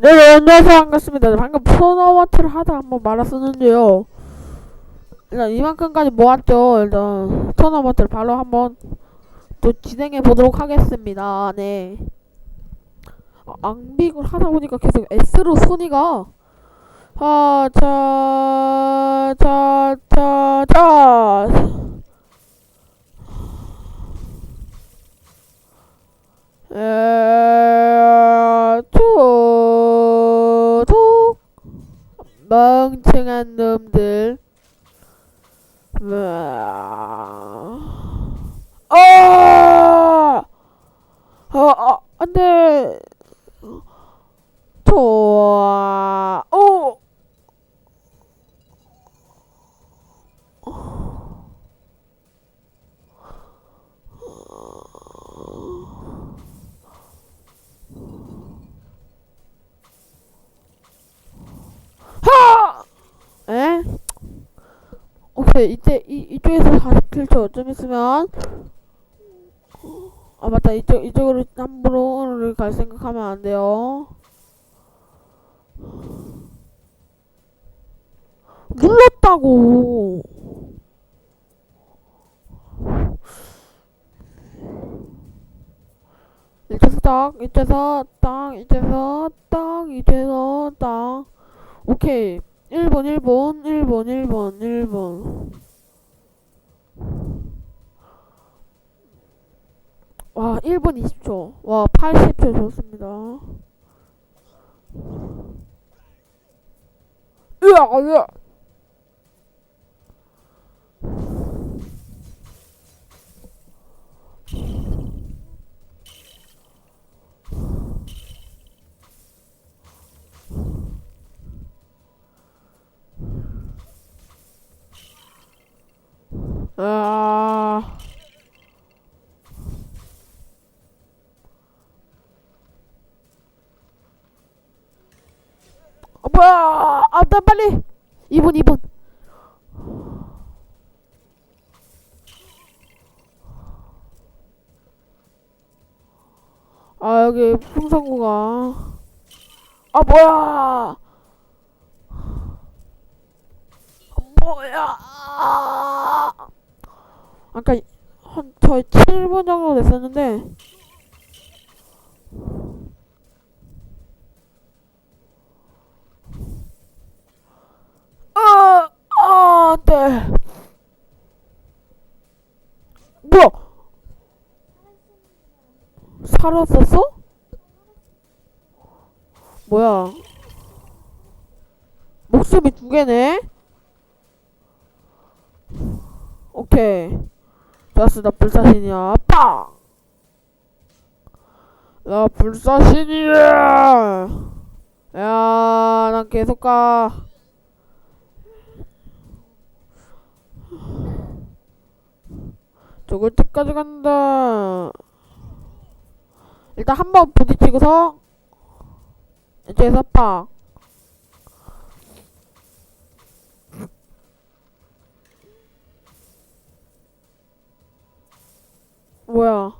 네, 네, 안녕하세요. 반갑습니다. 방금 프로노마트를 하다 한번 말았었는데요. 일단 이만큼까지 모았죠. 일단 토너먼트를 바로 한번 또 진행해 보도록 하겠습니다. 네. 아, 앙빅을 하다 보니까 계속 S로 순위가 아, 자, 자, 자, 자. 에, 멍청한 놈들. 아! 아, 아, 안 돼. 좋아. 오! 하! 에? 오케이 이때 이 이쪽에서 47초 좀 있으면 아 맞다 이쪽 이쪽으로 함부로 갈 생각하면 안 돼요. 눌렀다고. 이제서 딱, 이제서 딱, 이제서 딱, 이제서 딱. 오케이. 1번, 1번, 1번, 1번, 1번. 와, 1분 20초. 와, 80초 좋습니다. 으아, 으아. 아. 아, 뭐야! 아, 나 빨리! 2분, 2분. 아, 여기 풍선구가. 아, 뭐야! 뭐야! 아 까 한 저희 7분 정도 됐었는데 아, 아, 네. 뭐야? 살았었어? 뭐야? 목숨이 두 개네? 오케이. 좋았어, 나 불사신이야. 빵! 나 불사신이야! 야, 난 계속 가. 죽을 때까지 간다. 일단 한 번 부딪히고서, 이제서 빵. 뭐야?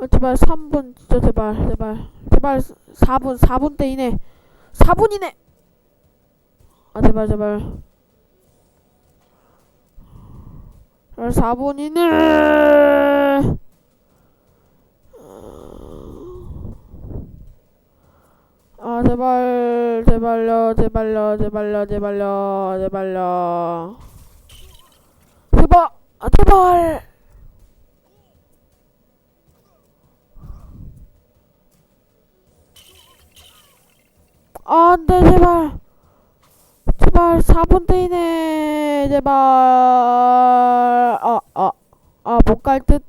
아, 제발 3분 진짜 제발 제발. 제발 4분 4분 대 이내 4분 이내 아 제발 제발. 제발 4분 이내 아 제발 제발요 제발요 제발요 제발요 제발요. 제발 아 제발 아 안돼 제발. 제발 4분 대이네 제발. 아아아 못 갈 듯.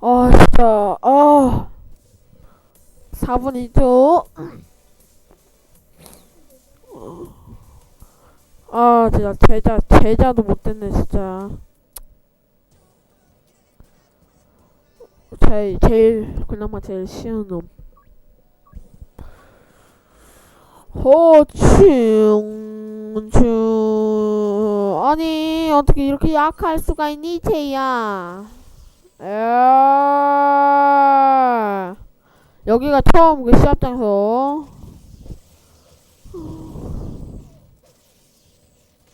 아 진짜. 아. 4분 2초. 아 진짜 제자 제자도 못 됐네 진짜 제일 제일 그나마 제일 쉬운 놈 호충 충 아니 어떻게 이렇게 약할 수가 있니 제이야 여기가 처음 그 시합 장소.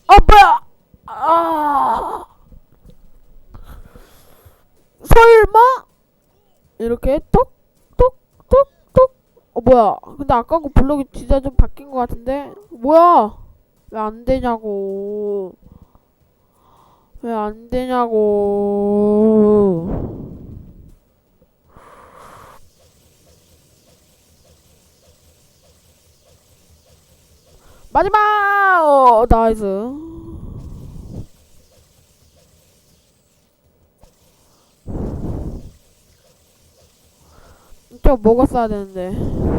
아 뭐야? 아 설마 이렇게 톡톡톡톡 어 뭐야? 근데 아까 그 블록이 진짜 좀 바뀐 것 같은데 뭐야? 왜 안 되냐고? 왜 안 되냐고? 마지막! 어, 나이스. 좀 먹었어야 되는데.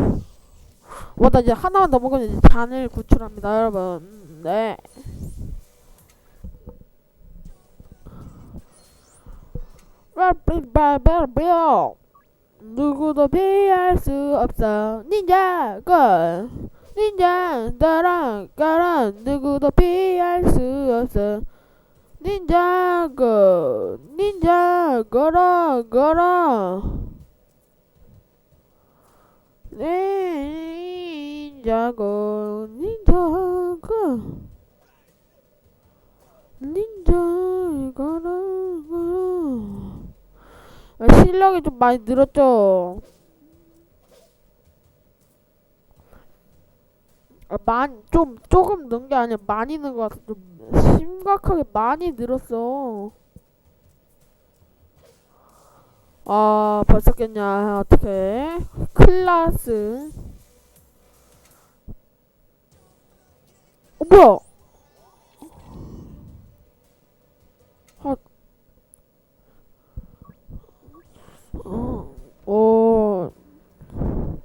와, 나 이제 하나만 더 먹으면 이제 잔을 구출합니다, 여러분. 네. 빠빠빠빠빠. 누구도 피할 수 없어. 닌자, 걸. 닌자 따라 가라 누구도 피할 수 없어 닌자고 닌자 걸어 걸어 닌자고 닌자고 닌자 걸어 아, 실력이 좀 많이 늘었죠 아, 많, 좀, 조금 는 게 아니라 많이 는 것 같아. 좀 심각하게 많이 늘었어. 아, 벌써 깼냐. 어떡해. 클라스. 어, 뭐야? 아, 어, 어,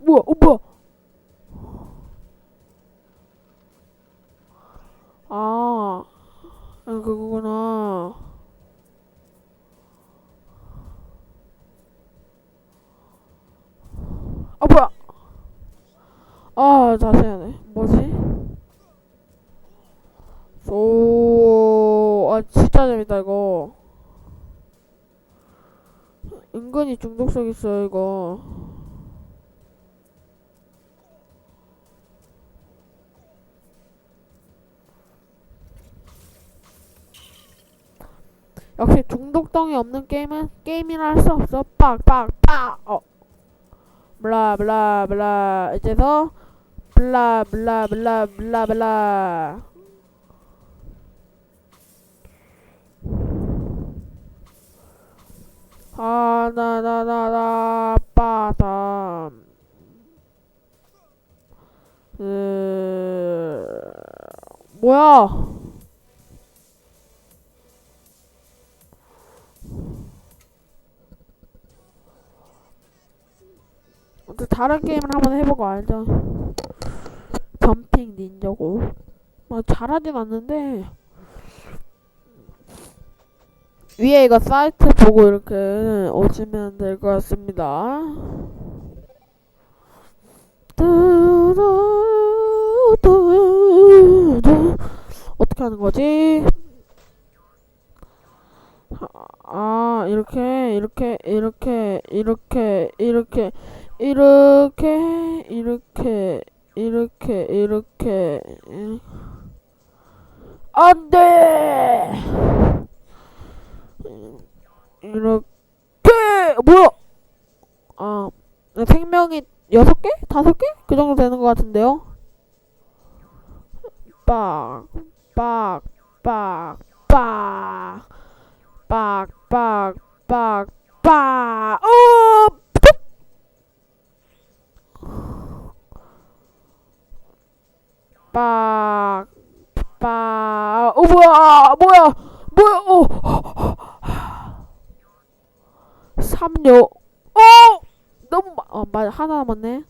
뭐야, 어, 뭐야? 아, 아, 그거구나. 아, 뭐야? 아, 다시 해야 돼. 뭐지? 오, 아, 진짜 재밌다, 이거. 은근히 중독성 있어요, 이거. 역시 중독성이 없는 게임은 게임이라 할 수 없어. 빡빡빡. 어. 블라 블라 블라. 이제서 블라 블라 블라 블라 블라. 하나나나나 빠담. 으... 뭐야? 또 다른 게임을 한번 해보고 알죠. 점핑 닌자고. 뭐 잘하진 않는데 위에 이거 사이트 보고 이렇게 오시면 될 것 같습니다. 어떻게 하는 거지? 아 이렇게 이렇게 이렇게 이렇게 이렇게 이렇게 이렇게 이렇게 이렇게 안 돼 이렇게 뭐야? 아 생명이 여섯 개? 다섯 개? 그 정도 되는 것 같은데요? 빡 빡 빡 빡 빡 빡 빡빡. 어! 빡, 빡, 어, 뭐야, 뭐야, 뭐야, 어, 삼요, 어, 너무, 마, 어, 맞아, 하나 남았네.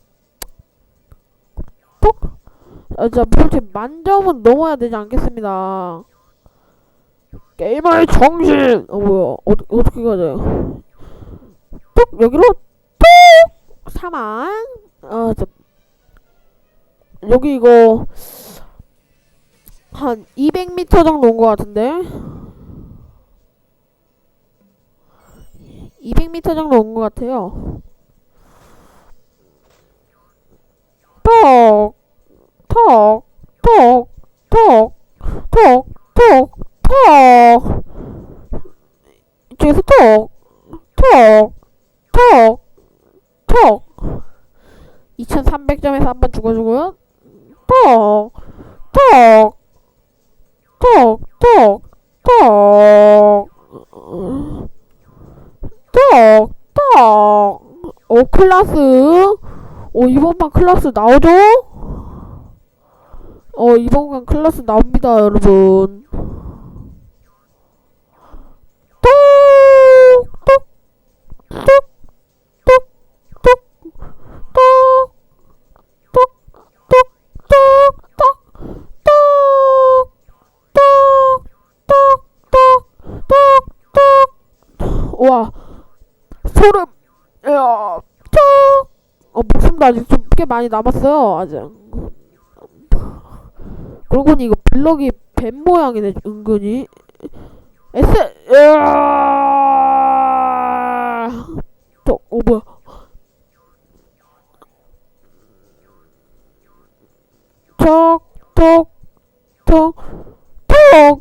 톡, 아, 자, 솔직히 만점은 넘어야 되지 않겠습니다. 게임의 정신, 어, 뭐야, 어, 어떻게 돼? 톡, 여기로, 톡, 사망, 어, 저, 여기 이거, 한 200m 정도 온 것 같은데 200m 정도 온 것 같아요. 톡, 톡, 톡, 톡, 톡, 톡, 톡. 이쪽에서 톡, 톡, 톡, 톡. 2300점에서 한 번 죽어주고요. 톡, 톡, 톡, 톡, 톡. 클라스 어 이번만 클라스 나오죠? 어 이번간 클라스 나옵니다 여러분 와 아직 좀 꽤 많이 남았어요 아직. 그러고 보니 이거 블럭이 뱀 모양이네 은근히. 에스 톡, 어 뭐야? 톡, 톡, 톡, 톡,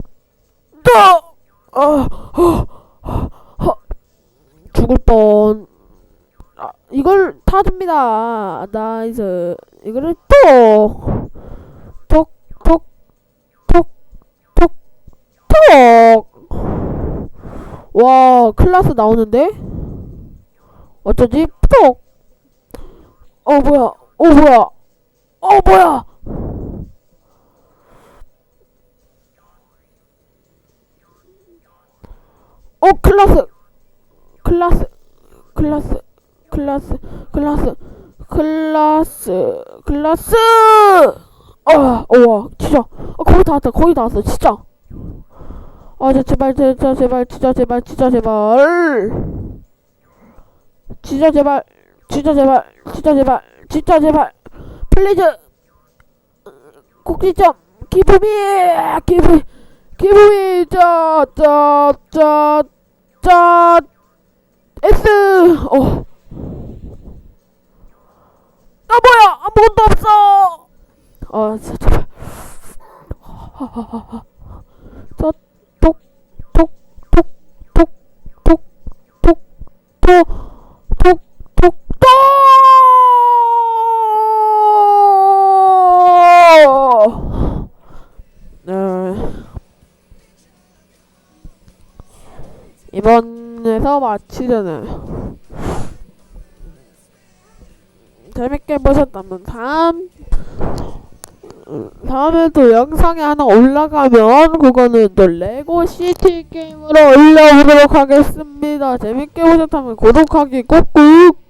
톡, 아, 어, 어, 죽을 뻔. 아, 이걸 타줍니다. 나이스. 이거를 톡, 톡, 톡, 톡, 톡, 톡. 와, 클라스 나오는데? 어쩌지? 톡. 어, 뭐야? 어, 뭐야? 어, 뭐야? 어 클라스 클라스 클라스 클라스 클라스 클라스 클라스! 아 우와 진짜. 아 거의 다 왔다 거의 다 왔어 진짜. 아 저 제발 진짜 제발 진짜 제발 진짜 제발. 진짜 제발 진짜 제발 진짜 제발 진짜 제발. 플리즈! 꼭지점 기쁨이 기쁨 기쁨이 짜 짜 짜 짜 S! 어. 아 아무것도 없어. 아 진짜. 저톡톡톡톡톡톡톡톡톡 네. 이번에서 마치잖아 재밌게 보셨다면 다음 음, 다음에 또 영상이 하나 올라가면 그거는 또 레고 시티 게임으로 올려보도록 하겠습니다. 재밌게 보셨다면 구독하기 꾹꾹